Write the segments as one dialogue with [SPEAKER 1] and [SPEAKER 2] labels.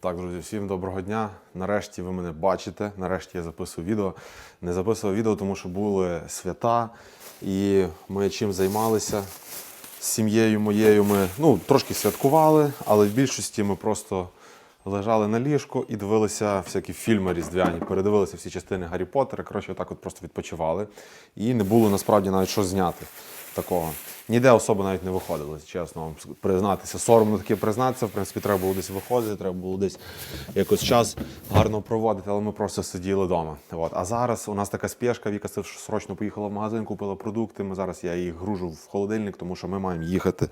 [SPEAKER 1] Так, друзі, всім доброго дня. Нарешті ви мене бачите. Нарешті я записую відео. Не записував відео, тому що були свята, і ми чим займалися з сім'єю моєю. Ми ну, трошки святкували, але в більшості ми просто лежали на ліжку і дивилися всякі фільми різдвяні, передивилися всі частини Гаррі Поттера. Коротше, отак от просто відпочивали. І не було насправді навіть що зняти такого. Ніде особо навіть не виходили, чесно вам признатися. Соромно таки признатися. В принципі, треба було десь виходити, треба було десь якось час гарно проводити, але ми просто сиділи вдома. От. А зараз у нас така спешка, Віка срочно поїхала в магазин, купила продукти. Ми зараз я їх гружу в холодильник, тому що ми маємо їхати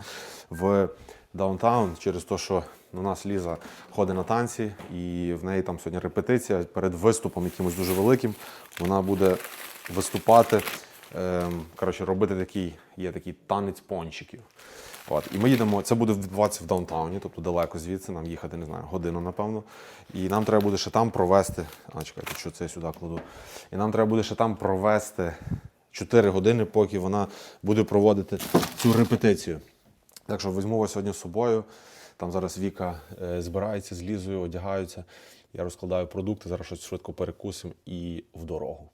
[SPEAKER 1] в даунтаун через те, що у нас Ліза ходить на танці, і в неї там сьогодні репетиція перед виступом якимось дуже великим. Вона буде виступати. Ем, коротше, робити такий, є такий танець пончиків. От. І ми їдемо, це буде відбуватися в даунтауні, тобто далеко звідси, нам їхати, не знаю, годину, напевно. І нам треба буде ще там провести. А, чекайте, що це я сюди кладу. І нам треба буде ще там провести 4 години, поки вона буде проводити цю репетицію. Так що візьму вас сьогодні з собою. Там зараз Віка е, збирається з Лізою, одягаються. Я розкладаю продукти, зараз щось швидко перекусимо і в дорогу.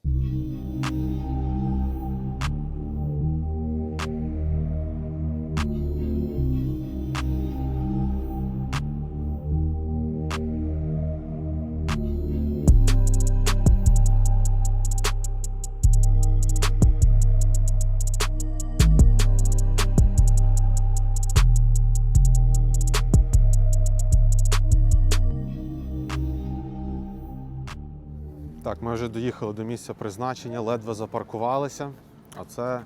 [SPEAKER 1] Так, ми вже доїхали до місця призначення, ледве запаркувалися. А це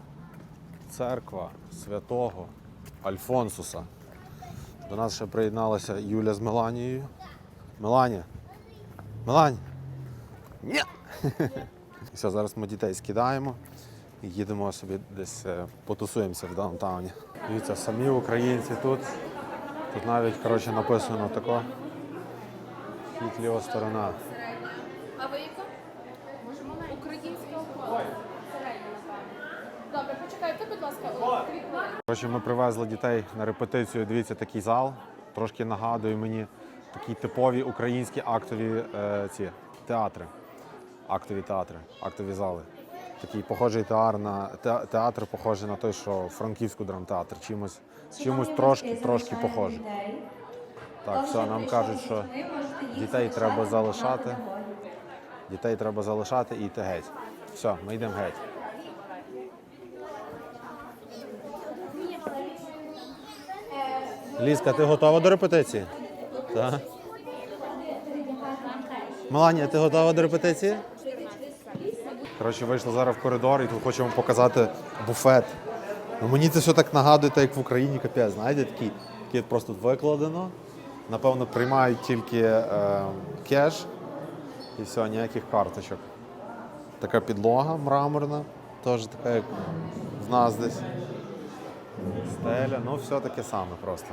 [SPEAKER 1] церква святого Альфонсуса. До нас ще приєдналася Юля з Меланією. Меланія. Мелань. Ні. Все, зараз ми дітей скидаємо і їдемо собі десь е, потусуємося в даунтауні. Дивіться, самі українці тут. Тут навіть коротше, написано тако. Хід ліва сторона. Коротше, ми привезли дітей на репетицію. Дивіться, такий зал. Трошки нагадує мені такі типові українські актові е, ці театри. Актові театри, актові зали. Такий похожий театр на те- театр, похожий на той, що Франківську драмтеатр. Чимось, чимось трошки, трошки похожий. Так, все, нам кажуть, що дітей треба залишати. Дітей треба залишати і йти геть. Все, ми йдемо геть. Лізка, ти готова до репетиції? Так. Меланія, ти готова до репетиції? Коротше, вийшли зараз в коридор і тут хочемо показати буфет. Ну, мені це все так нагадує, так як в Україні капець. Знаєте, такі, такі просто викладено. Напевно, приймають тільки е, кеш і все, ніяких карточок. Така підлога мраморна, теж така, як в нас десь. Стеля, ну все таке саме просто.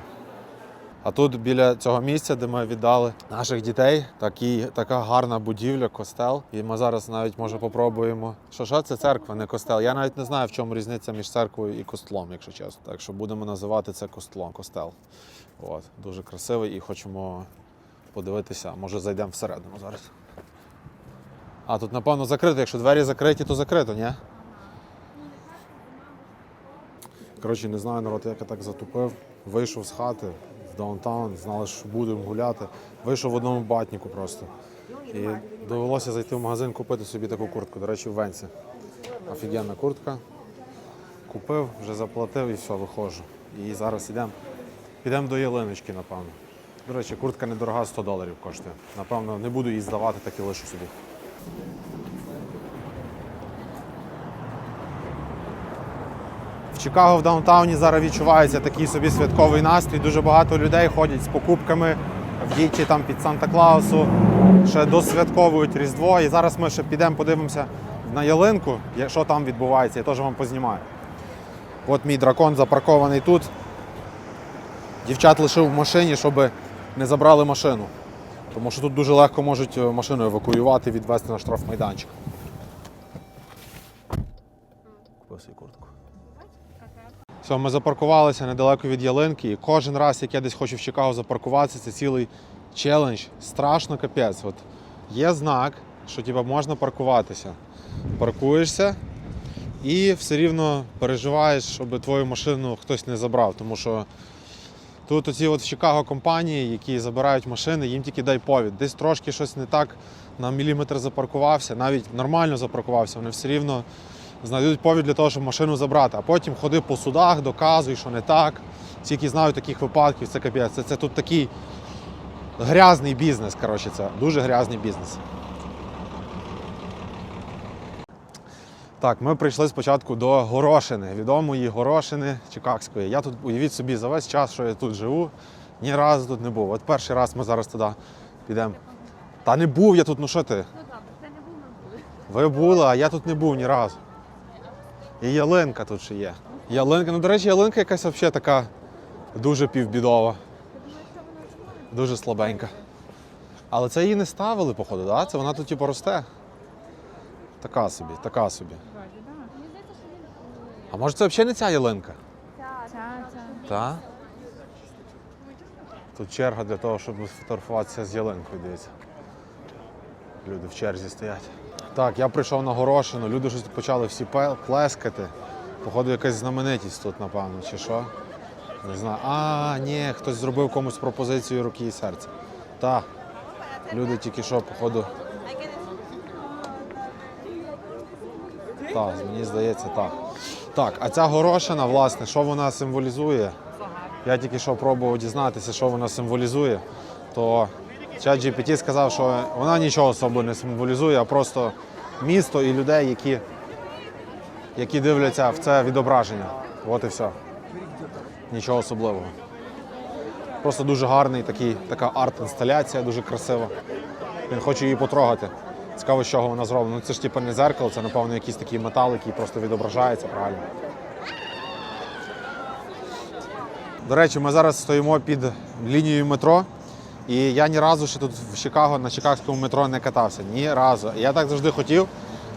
[SPEAKER 1] А тут біля цього місця, де ми віддали наших дітей, такі, така гарна будівля, костел. І ми зараз навіть може попробуємо. Що що це церква, не костел. Я навіть не знаю, в чому різниця між церквою і костлом, якщо чесно. Так що будемо називати це костлом, костел. От, дуже красивий і хочемо подивитися. Може зайдемо всередину зараз. А тут, напевно, закрито. Якщо двері закриті, то закрито, ні? Коротше, не знаю, народ, як я так затупив. Вийшов з хати в даунтаун, знали, що будемо гуляти. Вийшов в одному батніку просто. І довелося зайти в магазин купити собі таку куртку. До речі, в Венці. Офігенна куртка. Купив, вже заплатив і все, виходжу. І зараз йдемо. Підемо до ялиночки, напевно. До речі, куртка недорога 100 доларів коштує. Напевно, не буду її здавати, так і лишу собі. Чикаго в даунтауні зараз відчувається такий собі святковий настрій. Дуже багато людей ходять з покупками в дічі там під Санта-Клаусу, ще досвятковують Різдво. І зараз ми ще підемо подивимося на ялинку, що там відбувається, я теж вам познімаю. От мій дракон запаркований тут. Дівчат лишив в машині, щоб не забрали машину. Тому що тут дуже легко можуть е, машину евакуювати, відвезти на штрафмайданчик. Собі куртку. Все, ми запаркувалися недалеко від ялинки. І кожен раз, як я десь хочу в Чикаго запаркуватися, це цілий челендж страшно капець. От є знак, що типу, можна паркуватися. Паркуєшся і все рівно переживаєш, щоб твою машину хтось не забрав. Тому що тут оці от в Чикаго компанії, які забирають машини, їм тільки дай повід. Десь трошки щось не так на міліметр запаркувався, навіть нормально запаркувався, вони все рівно знайдуть повід для того, щоб машину забрати. А потім ходи по судах, доказуй, що не так. Тільки знають таких випадків, це капець. Це, це тут такий грязний бізнес. Коротше, це дуже грязний бізнес. Так, ми прийшли спочатку до Горошини, відомої Горошини Чикагської. Я тут, уявіть собі, за весь час, що я тут живу, ні разу тут не був. От перший раз ми зараз туди підемо. Та не був я тут, ну що ти?
[SPEAKER 2] Ну добре, це не був ми були.
[SPEAKER 1] Ви були, а я тут не був ні разу. І ялинка тут ще є. Ялинка, ну до речі, ялинка якась взагалі така дуже півбідова, дуже слабенька. Але це її не ставили, походу, да? Це вона тут типу росте. Така собі, така собі. А може це взагалі не ця ялинка? Так? Тут черга для того, щоб сфотографуватися з ялинкою, дивіться. Люди в черзі стоять. Так, я прийшов на горошину, люди щось почали всі плескати. Походу, якась знаменитість тут, напевно, чи що. Не знаю. А, ні, хтось зробив комусь пропозицію руки і серця. Так. Люди тільки що, походу. Так, мені здається, так. Так, а ця горошина, власне, що вона символізує? Я тільки що пробував дізнатися, що вона символізує. То чат GPT сказав, що вона нічого особливо не символізує, а просто місто і людей, які, які дивляться в це відображення. От і все. Нічого особливого. Просто дуже гарний такий, така арт-інсталяція, дуже красива. Він хоче її потрогати. Цікаво, з чого вона зроблена. Ну це ж типу не зеркало, це напевно якийсь такий метал, який просто відображається правильно. До речі, ми зараз стоїмо під лінією метро, і я ні разу ще тут в Чикаго на чикагському метро не катався. Ні разу. Я так завжди хотів.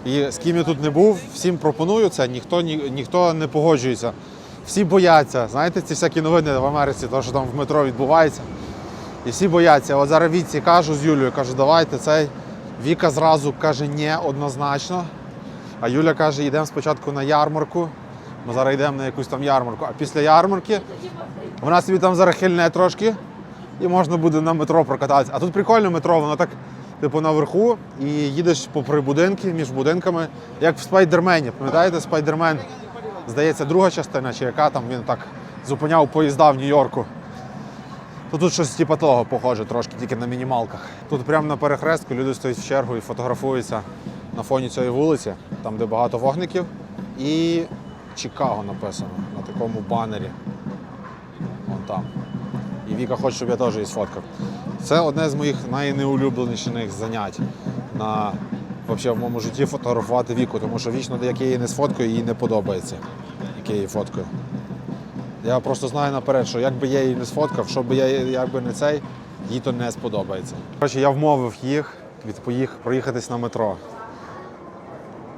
[SPEAKER 1] І з ким я тут не був, всім пропоную це, ніхто, ні, ніхто не погоджується. Всі бояться. Знаєте, ці всякі новини в Америці, то, що там в метро відбувається. І всі бояться. От зараз Віці кажу з Юлією, кажу, давайте цей. Віка зразу каже ні, однозначно. А Юля каже, йдемо спочатку на ярмарку. Ми зараз йдемо на якусь там ярмарку. А після ярмарки вона собі там зараз хильне трошки і можна буде на метро прокататися. А тут прикольне метро, воно так, типу, наверху, і їдеш попри будинки, між будинками, як в спайдермені. Пам'ятаєте, спайдермен? Здається, друга частина, чи яка там він так зупиняв поїзда в Нью-Йорку. То тут щось типу того похоже, трошки тільки на мінімалках. Тут прямо на перехрестку люди стоять в чергу і фотографуються на фоні цієї вулиці, там де багато вогників. І Чикаго написано на такому банері. Вон там. Віка хоче, щоб я теж її сфоткав. Це одне з моїх найнеулюбленіших занять на вообще, в моєму житті фотографувати віку, тому що вічно, як я її не сфоткаю, їй не подобається, як я її фоткаю. Я просто знаю наперед, що якби я її не сфоткав, щоб я якби не цей, їй то не сподобається. Коротше, я вмовив їх від поїх проїхатись на метро.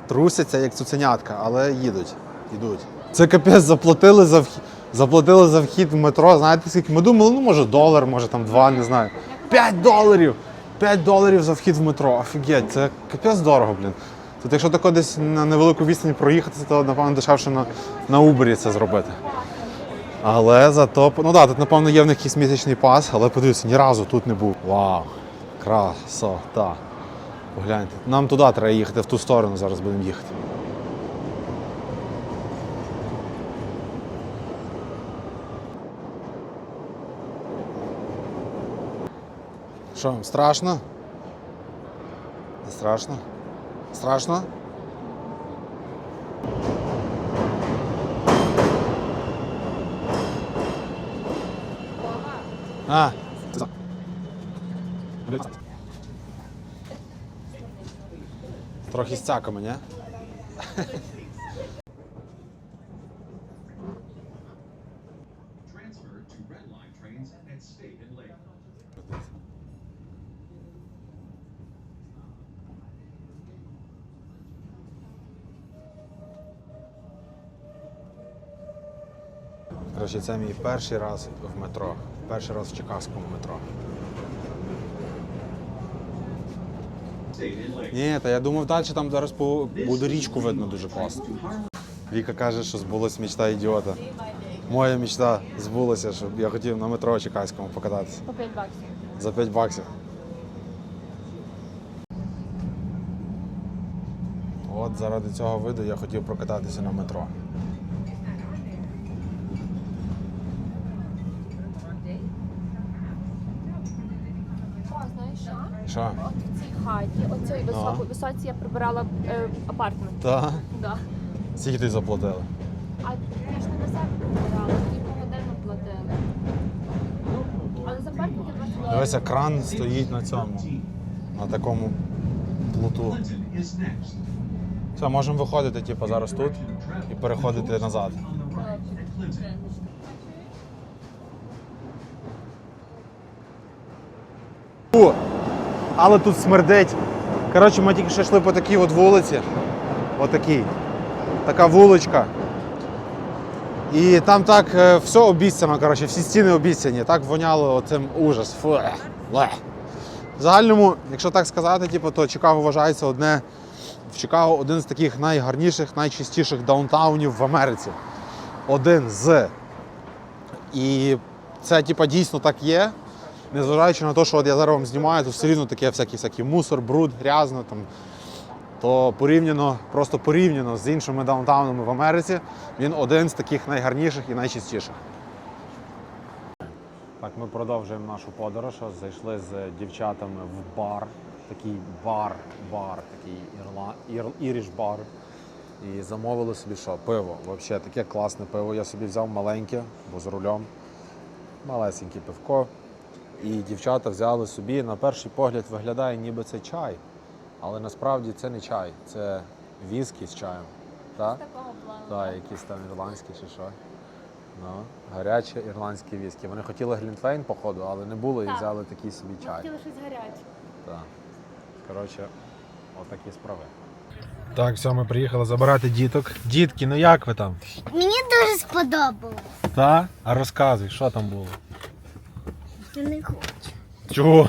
[SPEAKER 1] Трусяться як цуценятка, але їдуть. Йдуть. Це капець заплатили за вхід. Заплатили за вхід в метро. Знаєте, скільки? Ми думали, ну може долар, може там два, не знаю. П'ять доларів! П'ять доларів за вхід в метро. Офігеть, це капець дорого, блін. Тут якщо тако десь на невелику відстань проїхати, то напевно дешевше на, на Uber це зробити. Але зато, ну так, да, тут, напевно, є в них якийсь місячний пас, але подивіться, ні разу тут не був. Вау! Красота! Погляньте. Нам туди треба їхати, в ту сторону зараз будемо їхати. Що, вам страшно? Не страшно? Страшно? А. Трохи з цяками, Коротше, це мій перший раз в метро. Перший раз в Чикагському метро. Ні, та я думав, далі там зараз по буде річку видно дуже класно. Віка каже, що збулась мечта ідіота. Моя мечта збулася, щоб я хотів на метро Чекаському покататися
[SPEAKER 2] По 5 баксів.
[SPEAKER 1] за 5 баксів. От заради цього виду я хотів прокататися на метро.
[SPEAKER 2] Що? От в цій хаті, оцій високо, висоці я прибирала е, апартмент.
[SPEAKER 1] Так.
[SPEAKER 2] Да.
[SPEAKER 1] Скільки ти заплатили?
[SPEAKER 2] А я ж не на себе прибирала, тоді по годину платили. Але за паркінг я 20 доларів.
[SPEAKER 1] Дивися, кран стоїть на цьому, на такому плоту. Все, можемо виходити, типу, зараз тут і переходити назад.
[SPEAKER 3] On
[SPEAKER 1] але тут смердить. Коротше, ми тільки що йшли по такій от вулиці. Отакій. Така вуличка. І там так е, все обіцяно, коротше, всі стіни обіцяні. Так воняло оцим ужас. Фу. В загальному, якщо так сказати, типу, то Чикаго вважається одне. В Чикаго один з таких найгарніших, найчистіших даунтаунів в Америці. Один з. І це, типу, дійсно так є. Незважаючи на те, що от я зараз вам знімаю, то все рівно таке всякий, всякий мусор, бруд, грязно. Там, то порівняно, просто порівняно з іншими даунтаунами в Америці, він один з таких найгарніших і найчистіших. Так, ми продовжуємо нашу подорож. Зайшли з дівчатами в бар. Такий бар, бар, такий ірла, ір, іріш бар. І замовили собі що? Пиво. Взагалі таке класне пиво. Я собі взяв маленьке, бо з рулем. Малесеньке пивко. І дівчата взяли собі, на перший погляд виглядає, ніби це чай. Але насправді це не чай, це віскі з чаєм. Так?
[SPEAKER 2] Такого плану.
[SPEAKER 1] Так, якісь там ірландські чи що. Ну, гаряче ірландське віскі. Вони хотіли глінтвейн, походу, але не було і
[SPEAKER 2] Так.
[SPEAKER 1] взяли такий собі
[SPEAKER 2] Ми
[SPEAKER 1] чай.
[SPEAKER 2] хотіли щось гаряче.
[SPEAKER 1] Так. Коротше, отакі справи. Так, все, ми приїхали забирати діток. Дітки, ну як ви там?
[SPEAKER 4] Мені дуже сподобалось.
[SPEAKER 1] Так? А розказуй, що там було?
[SPEAKER 4] Я не хочу.
[SPEAKER 1] Чого?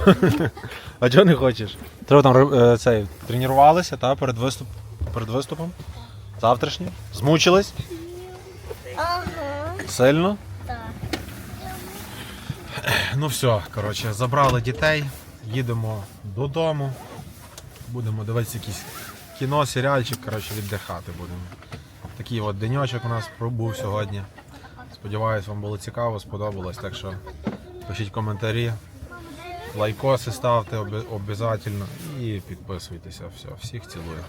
[SPEAKER 1] а чого не хочеш? Треба там е, цей, тренувалися та, перед, виступ, перед виступом? Завтрашнім? Змучились?
[SPEAKER 4] Ага.
[SPEAKER 1] Сильно?
[SPEAKER 4] Так.
[SPEAKER 1] Ну все, коротше, забрали дітей, їдемо додому. Будемо дивитися якийсь кіно, серіальчик, коротше, віддихати будемо. Такий от денечок у нас був сьогодні. Сподіваюсь, вам було цікаво, сподобалось. Так що пишіть коментарі, лайкоси ставте обов'язково і підписуйтеся. Все, всіх цілую.